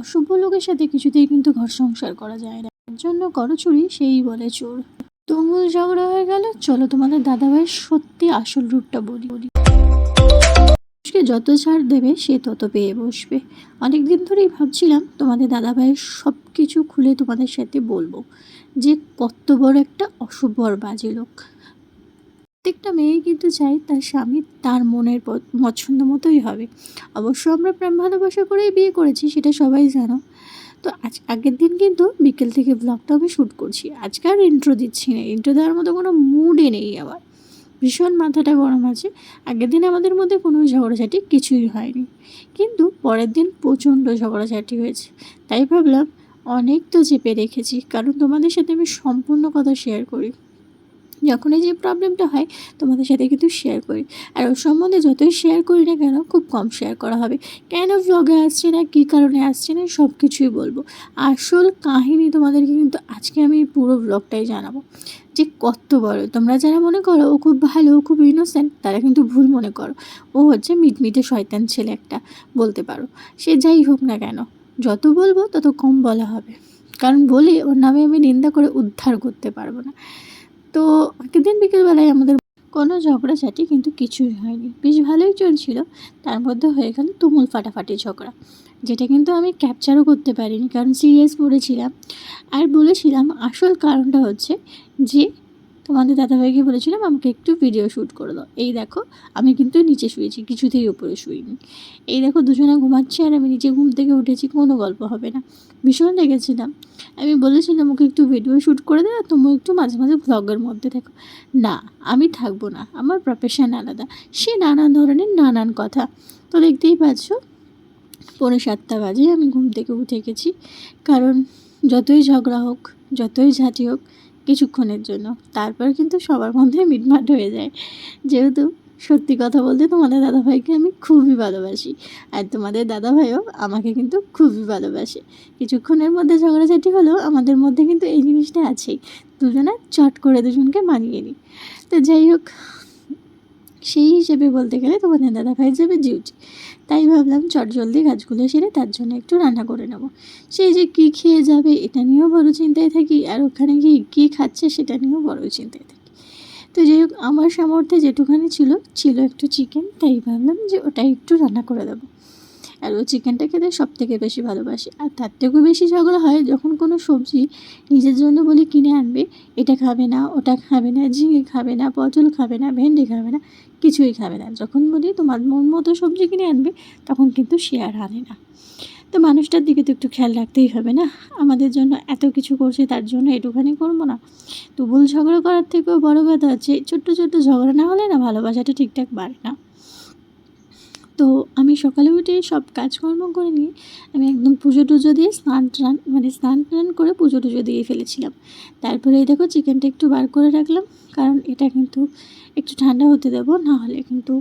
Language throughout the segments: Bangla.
অশুভ লোকের সাথে কিছুতেই কিন্তু ঘর সংসার করা যায় না। তার জন্য করো চুরি সেই বলে চোর। তুমুল ঝগড়া হয়ে গেল। চলো তোমাদের দাদাভাইয়ের সত্যি আসল রূপটা বলি। বলি যত ছাড় দেবে, সে তত পেয়ে বসবে। অনেক দিন ধরেই ভাবছিলাম, তোমাদের দাদাভাইয়ের সব কিছু খুলে তোমাদের সাথে বলব। যে কত বড় একটা অশুভ আর বাজে লোক। প্রত্যেকটা মেয়ে কিন্তু চাই তার স্বামী তার মনের পছন্দ মতোই হবে। অবশ্য আমরা প্রেম ভালোবাসা করেই বিয়ে করেছি, সেটা সবাই জানো। তো আজ আগের দিন কিন্তু বিকেল থেকে ব্লগটা আমি শ্যুট করছি। আজকে আর ইন্ট্রো দিচ্ছি না। ইন্ট্রো দেওয়ার মতো কোনো মুডে নেই আমার। ভীষণ মাথাটা গরম আছে। আগের দিন আমাদের মধ্যে কোনো ঝগড়াঝাটি কিছুই হয়নি। কিন্তু পরের দিন প্রচণ্ড ঝগড়াঝাটি হয়েছে। তাই ভাবলাম অনেক তো চেপে রেখেছি। কারণ তোমাদের সাথে আমি সম্পূর্ণ কথা শেয়ার করি। যখনই যে প্রবলেমটা হয়, তোমাদের সাথে কিন্তু শেয়ার করি। আর ওর সম্বন্ধে যতই শেয়ার করি না কেন, খুব কম শেয়ার করা হবে। কেন ভ্লগে আসছে না, কী কারণে আসছে না সব কিছুই বলব। আসল কাহিনী তোমাদেরকে কিন্তু আজকে আমি পুরো ব্লগটাই জানাব। যে কত বড়, তোমরা যারা মনে করো ও খুব ভালো, ও খুব ইনোসেন্ট তারা কিন্তু ভুল মনে করো। ও হচ্ছে মিটমিটে শয়তান ছেলে একটা, বলতে পারো। সে যাই হোক না কেন, যত বলব তত কম বলা হবে। কারণ বলে, ওর নামে আমি নিন্দা করে উদ্ধার করতে পারব না। তো আগের দিন বিকেলবেলায় আমাদের কোনো ঝগড়াঝাটি কিন্তু কিছুই হয়নি। বেশ ভালোই চলছিল। তার মধ্যে হয়ে গেল তুমুল ফাটাফাটি ঝগড়া, যেটা কিন্তু আমি ক্যাপচারও করতে পারিনি, কারণ সিরিয়াস পড়েছিলাম। আর বলেছিলাম, আসল কারণটা হচ্ছে যে, তোমাদের দাদাভাইকে বলেছিলাম, আমাকে একটু ভিডিও শ্যুট করে দাও। এই দেখো, আমি কিন্তু নিচে শুয়েছি, কিছুতেই উপরে শুইনি। এই দেখো, দুজনে ঘুমাচ্ছে আর আমি নিচে ঘুম থেকে উঠেছি, কোনো গল্প হবে না। ভীষণ লেগেছিলাম আমি বলেছিলাম ওকে একটু ভিডিও শ্যুট করে দে আর তুমি একটু মাঝে মাঝে ভ্লগের মধ্যে দেখো না, আমি থাকব না, আমার প্রফেশন আলাদা। সে নানান ধরনের নানান কথা। তো দেখতেই পাচ্ছ, পৌনে সাতটা বাজে, আমি ঘুম থেকে উঠে গেছি। কারণ যতই ঝগড়া হোক, যতই ঝাঁটি হোক, কিছুক্ষণের জন্য। তারপর কিন্তু সবার মধ্যে মিটমাট হয়ে যায়। যেহেতু সত্যি কথা বলতে তোমাদের দাদাভাইকে আমি খুবই ভালোবাসি। আর তোমাদের দাদাভাইও আমাকে কিন্তু খুবই ভালোবাসে। কিছুক্ষণের মধ্যে ঝগড়াঝাটি হলেও আমাদের মধ্যে কিন্তু এই জিনিসটা আছেই। দুজনে চট করে দুজনকে মানিয়ে নিই। তো যাই হোক, সেই হিসেবে বলতে গেলে তোমাদের দাদাভাই যাবে ডিউটি তাই ভাবলাম চট জলদি কাজগুলো সেরে তার জন্য একটু রান্না করে নেব। সেই যে কী খেয়ে যাবে এটা নিয়েও বড় চিন্তায় থাকি, আর ওখানে গিয়ে কী খাচ্ছে সেটা নিয়েও বড় চিন্তায় থাকি। তো যাই হোক, আমার সামর্থ্যে যেটুখানি ছিল ছিল একটু চিকেন তাই ভাবলাম যে ওটা একটু রান্না করে দেবো। আর ও চিকেনটা খেতে সব থেকে বেশি ভালোবাসি। আর তার থেকেও বেশি ঝগড়া হয় যখন কোনো সবজি নিজের জন্য বলি কিনে আনবে, এটা খাবে না, ওটা খাবে না, ঝিঙে খাবে না, পটল খাবে না, ভেন্ডি খাবে না, কিছুই খাবে না। যখন বলি তোমার মন মতো সবজি কিনে আনবে, তখন কিন্তু সে আর আনে না। তো মানুষটার দিকে তো একটু খেয়াল রাখতেই হবে না? আমাদের জন্য এত কিছু করছে, তার জন্য এটুখানি করব না। তো ভুল ঝগড়া করার থেকেও বড় কথা হচ্ছে, ছোট্ট ছোট্ট ঝগড়া না হলে না ভালোবাসাটা ঠিকঠাক বাড়ে না। তো আমি সকালে উঠে সব কাজকর্ম করে নিয়ে আমি একদম পুজো টুজো দিয়ে স্নান টান মানে স্নান টান করে পুজো টুজো দিয়ে ফেলেছিলাম। তারপরে এই দেখো চিকেনটা একটু বার করে রাখলাম, কারণ এটা কিন্তু একটু ঠান্ডা হতে দেবো নাহলে কিন্তু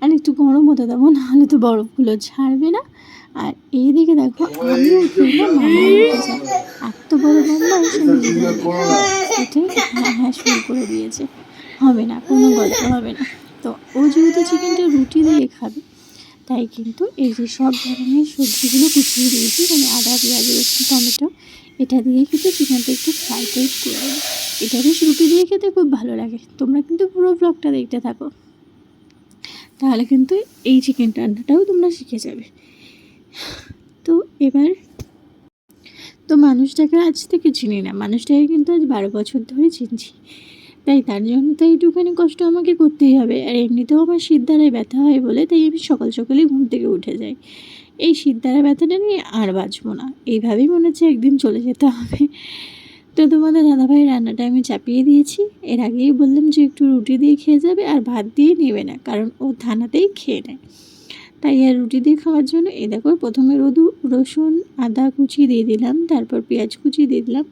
মানে একটু গরম হতে দেবো নাহলে তো বরফগুলো ছাড়বে না। আর এইদিকে দেখো, আমিও এত বড় এসে এটাই হ্যাঁ শুরু করে দিয়েছে। হবে না, কোনো গল্প হবে না। তো ও যেহেতু চিকেনটা রুটি দিয়ে খাবে, তাই কিন্তু এই যে সব ধরনের সবজিগুলো কুচিয়ে দিয়েছি মানে আদা, পেঁয়াজ, রসুন, টমেটো, এটা দিয়ে কিন্তু চিকেনটা একটু ফ্রাই টাইপ করে এটা বেশ রুটি দিয়ে খেতে খুব ভালো লাগে। তোমরা কিন্তু পুরো ব্লগটা দেখতে থাকো। তাহলে কিন্তু এই চিকেন রান্নাটাও তোমরা শিখে যাবে। তো এবার তো মানুষটাকে আজ থেকে চিনি না, মানুষটাকে কিন্তু আজ বারো বছর ধরে চিনছি। তাই তার জন্য তো এইটুখানি কষ্ট আমাকে করতেই হবে, আর এমনিতেও আমার শীতদারায় ব্যথা হয় বলে তাই আমি সকাল সকালেই ঘুম থেকে উঠে যাই। এই শীতদারা ব্যথাটা নিয়ে আর বাঁচবো না, এইভাবেই মনে হচ্ছে একদিন চলে যেতে হবে। তো তোমাদের দাদাভাই রান্নাটা আমি চাপিয়ে দিয়েছি। এর আগেই বললাম যে একটু রুটি দিয়ে খেয়ে যাবে আর ভাত দিয়ে নেবে না, কারণ ও থানাতেই খেয়ে নেয়। তাই আর রুটি দিয়ে খাওয়ার জন্য এ দেখো প্রথমে রদু, রসুন, আদা কুচি দিয়ে দিলাম, তারপর পেঁয়াজ কুচি দিয়ে দিলাম।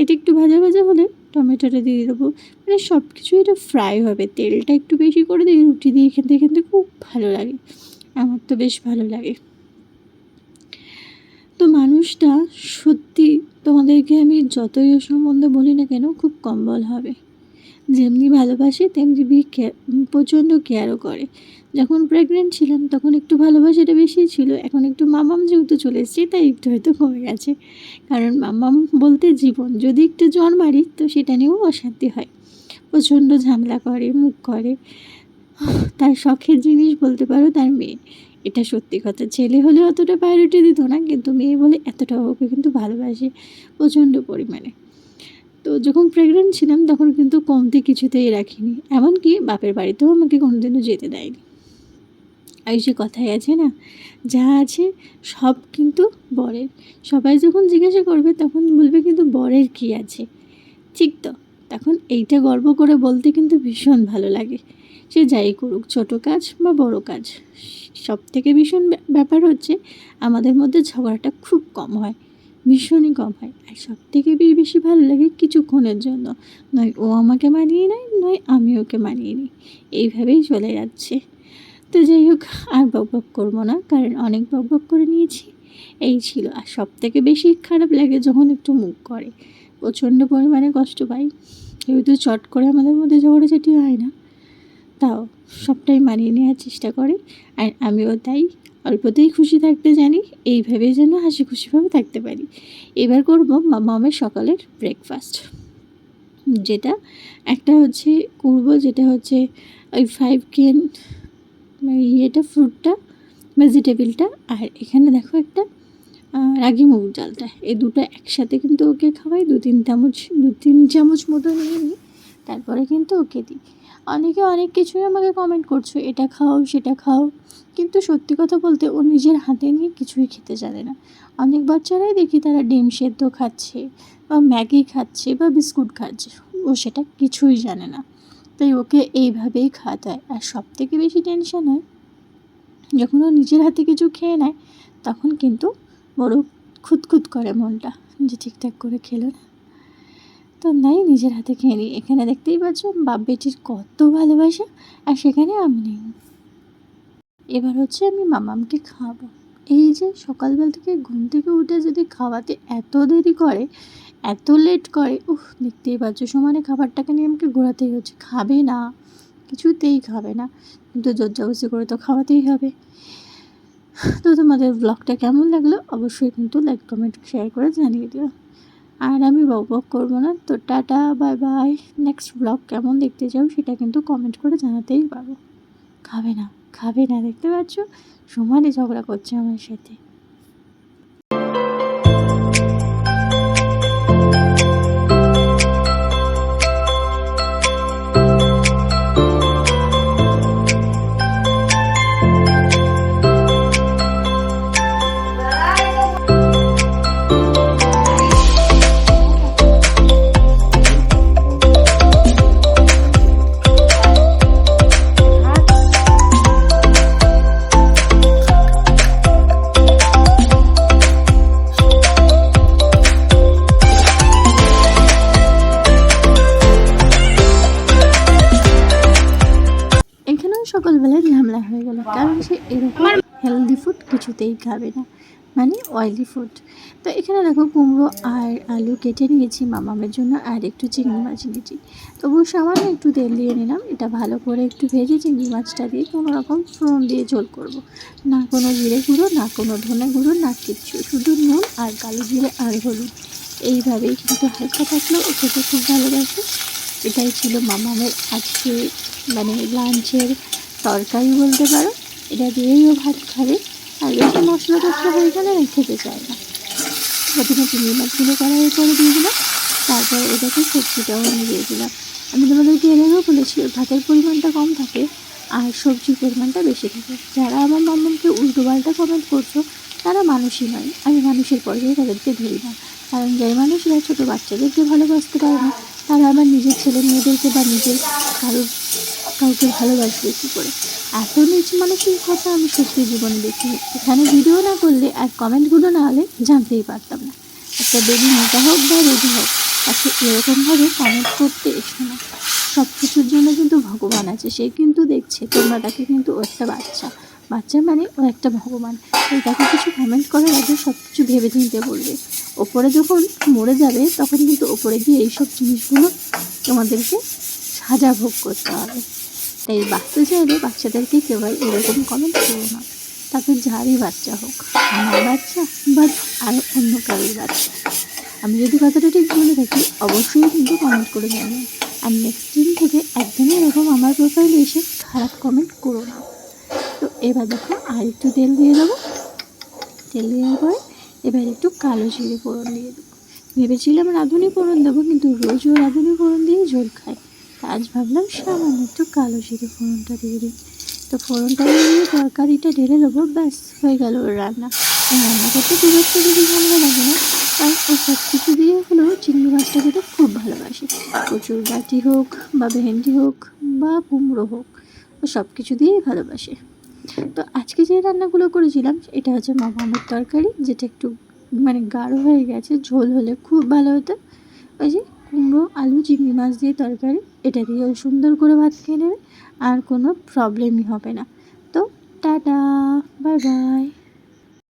এটা একটু ভাজা ভাজা হলে টমেটোটা দিয়ে দেবো। মানে সব কিছু এটা ফ্রাই হবে, তেলটা একটু বেশি করে দিই রুটি দিয়ে খেতে খেতে খুব ভালো লাগে। আমার তো বেশ ভালো লাগে। তো মানুষটা সত্যি তোমাদেরকে আমি যতই সম্বন্ধে বলি না কেন খুব কম বল হবে। যেমনি ভালোবাসে, তেমনি বি প্রচণ্ড কেয়ারও করে। যখন প্রেগনেন্ট ছিলাম, তখন একটু ভালোবাসাটা বেশি ছিল। এখন একটু মামাম যেহেতু চলে এসেছি, তাই একটু হয়তো কমে গেছে। কারণ মামাম বলতে জীবন, যদি একটু জ্বর মারি, তো সেটা নিয়েও অশান্তি হয়। প্রচণ্ড ঝামেলা করে, মুখ করে। তার শখের জিনিস বলতে পারো, তার মেয়ে। এটা সত্যি কথা। ছেলে হলে অতটা প্রায়োরিটি দিত না, কিন্তু মেয়ে বলে এতটা ওকে কিন্তু ভালোবাসে প্রচণ্ড পরিমাণে। তো যখন প্রেগনেন্ট ছিলাম, তখন কিন্তু কমতে কিছুতেই রাখিনি। এমনকি বাপের বাড়িতেও আমাকে কোনোদিনও যেতে দেয়নি। আর যে কথাই আছে না, যা আছে সব কিন্তু বরের। সবাই যখন জিজ্ঞাসা করবে, তখন বলবে কিন্তু বরের কি আছে। ঠিক তো, তখন এইটা গর্ব করে বলতে কিন্তু ভীষণ ভালো লাগে। সে যাই করুক, ছোটো কাজ বা বড় কাজ সব থেকে ভীষণ ব্যা- ব্যাপার হচ্ছে আমাদের মধ্যে ঝগড়াটা খুব কম হয়, ভীষণই কম হয়। আর সব থেকে বেশি ভালো লাগে কিছুক্ষণের জন্য। নয় ও আমাকে মানিয়ে নেয়, নয় আমি ওকে মানিয়ে নিই। এইভাবেই চলে যাচ্ছে। তো যাই হোক, আর বক বক করব না, কারণ অনেক বক বক করে নিয়েছি। এই ছিল। আর সব থেকে বেশি খারাপ লাগে যখন একটু মুখ করে। প্রচণ্ড পরিমাণে কষ্ট পাই। যেহেতু চট করে আমাদের মধ্যে ঝগড়াঝাটি হয় না। তাও সবটাই মানিয়ে নেওয়ার চেষ্টা করে আর আমিও তাই অল্পতেই খুশি থাকতে জানি, এইভাবেই যেন হাসি খুশিভাবে থাকতে পারি। এবার করব মামামের সকালের ব্রেকফাস্ট যেটা একটা হচ্ছে করব যেটা হচ্ছে ওই ফাইভ কেন ইয়েটা ফ্রুটটা ভেজিটেবিলটা আর এখানে দেখো একটা রাগি মুগ ডালটা। এই দুটো একসাথে কিন্তু ওকে খাওয়াই দু তিন চামচ দু তিন চামচ মতো নিয়ে নিই, তারপরে কিন্তু ওকে দিই। অনেকে অনেক কিছুই আমাকে কমেন্ট করছ, এটা খাও, সেটা খাও। কিন্তু সত্যি কথা বলতে ও নিজের হাতে নিয়ে কিছুই খেতে জানে না। অনেক বাচ্চারাই দেখি তারা ডিম সেদ্ধ খাচ্ছে বা ম্যাগি খাচ্ছে বা বিস্কুট খাচ্ছে, ও সেটা কিছুই জানে না। তাই ওকে এইভাবেই খাওয়াতে আর সব থেকে বেশি টেনশন হয়, যখন ও নিজের হাতে কিছু খেয়ে নেয়, তখন কিন্তু বড় খুঁতখুত করে মনটা যে ঠিকঠাক করে খেলো না। তো নাই নিজের হাতে খেয়ে নিই। এখানে দেখতেই পাচ্ছ বাপ বেটির কত ভালোবাসা, আর সেখানে আমি নেই। এবার হচ্ছে আমি মামামকে খাওয়াবো। এই যে সকালবেলা থেকে ঘুম থেকে উঠে যদি খাওয়াতে এত দেরি করে, এত লেট করে, উফ, দেখতেই পাচ্ছ সমানে খাবারটাকে নিয়ে আমাকে ঘোরাতেই হচ্ছে। খাবে না, কিছুতেই খাবে না। কিন্তু জোরজাবস্তি করে তো খাওয়াতেই হবে। তো তোমাদের ব্লগটা কেমন লাগল? অবশ্যই কিন্তু লাইক কমেন্ট শেয়ার করে জানিয়ে দিও। আর আমি বক বক করব না। তো tata, bye bye. Next blog কেমন দেখতে চাও সেটা কিন্তু কমেন্ট করে জানাতেই পারব খাবে না খাবে না, দেখতে পাচ্ছ? সময় ঝগড়া করছে আমার সাথে। সে এরকম হেলদি ফুড কিছুতেই খাবে না মানে অয়েলি ফুড তো এখানে দেখো কুমড়ো আর আলু কেটে নিয়েছি, মামামের জন্য আর একটু চিংড়ি মাছ নিয়েছি তবু সামান্য একটু তেল দিয়ে নিলাম, এটা ভালো করে একটু ভেজে চিংড়ি মাছটা দিয়ে কোনো রকম ফোড়ন দিয়ে ঝোল করব। না কোনো জিরে গুঁড়ো, না কোনো ধনে গুঁড়ো, না কিচ্ছু, শুধু নুন আর কালো জিরে আর হলুদ। এইভাবেই কিন্তু হালকা থাকলেও ও খেতে খুব ভালোবাসে। এটাই ছিল মামামের আজকে মানে লাঞ্চের তরকারি বলতে পারো। এটা দিয়েই ও ভাত খাবে। আর বেশি মশলা টশলা হয়ে গেলে না খেতে চায় না প্রথমে চিংড়ি মাছগুলো কড়াইয়ে করে দিয়ে দিলাম। তারপর এটাকে সবজিটাও আমি দিয়ে দিলাম। আমি তোমাদেরকে এর আগেও বলেছি ভাতের পরিমাণটা কম থাকে আর সবজির পরিমাণটা বেশি থাকে। যারা আমার মাম্মামকে উল্টো পাল্টা কমেন্ট করছ, তারা মানুষই নয়। আমি মানুষের পর্যায়ে তাদেরকে ধরি না। কারণ যাই মানুষরা ছোটো বাচ্চাদেরকে ভালোবাসতে পারে না, তারা আমার নিজের ছেলে মেয়েদেরকে বা নিজের কারোর কাউকে ভালোবাসবে কী করে? এত নিচ মানুষের কথা আমি সত্যি জীবনে দেখি এখানে ভিডিও না করলে আর কমেন্টগুলো না হলে জানতেই পারতাম না। একটা বেবি মোটা হোক বা রোগী হোক, তাকে এরকমভাবে কমেন্ট করতে এসো না। সব কিছুর জন্য কিন্তু ভগবান আছে, সে কিন্তু দেখছে তোমরা তাকে কিন্তু ও একটা বাচ্চা। বাচ্চা মানে ও একটা ভগবান। এই তাকে কিছু কমেন্ট করার আগে সব কিছু ভেবে চিনতে বলবে। ওপরে যখন মরে যাবে, তখন কিন্তু ওপরে গিয়ে এইসব জিনিসগুলো তোমাদেরকে সাজা ভোগ করতে হবে। তাই বাঁচতে চাইলে বাচ্চাদেরকে কেউ আর এরকম কমেন্ট করো না? তাকে যারই বাচ্চা হোক, আমার বাচ্চা বা আর অন্য কারোর বাচ্চা। আমি যদি কথাটা ঠিক বলে থাকি, অবশ্যই কিন্তু কমেন্ট করে জানি আর নেক্সট দিন থেকে একদমই এরকম আমার প্রোফাইলে এসে খারাপ কমেন্ট করো না। তো এবার দেখো, আর একটু তেল দিয়ে দেবো। তেল দেওয়ার পরে এবার একটু কালো জিরে ফোড়ন দিয়ে দেবো। ভেবেছিলাম রাঁধুনি ফোড়ন দেবো, কিন্তু রোজও রাঁধুনি ফোড়ন দিয়ে খাই তা আজ ভাবলাম সামান্য একটু কালো জিরে ফোড়নটা দিয়ে দিই। তো ফোড়নটা দিয়ে তরকারিটা ঢেলে দেবো, ব্যাস, হয়ে গেল রান্না। রান্না করতে খুব একটা বেশি ঝামেলা লাগে না কারণ ও সব কিছু দিয়ে হলেও চিংড়ি মাছটা খেতে খুব ভালোবাসে। প্রচুর বাটি হোক বা ভেন্ডি হোক বা কুমড়ো হোক, ও সব কিছু দিয়েই ভালোবাসে। তো আজকে যে রান্নাগুলো করেছিলাম, এটা হচ্ছে মামামের তরকারি, যেটা একটু মানে গাঢ় হয়ে গেছে, ঝোল হলে খুব ভালো হতো। ওই যে কুমড়ো, আলু, চিংড়ি মাছ দিয়ে তরকারি, এটা দিয়েও সুন্দর করে ভাত খেয়ে নেবে, আর কোনো প্রবলেমই হবে না। তো টাটা বাই বাই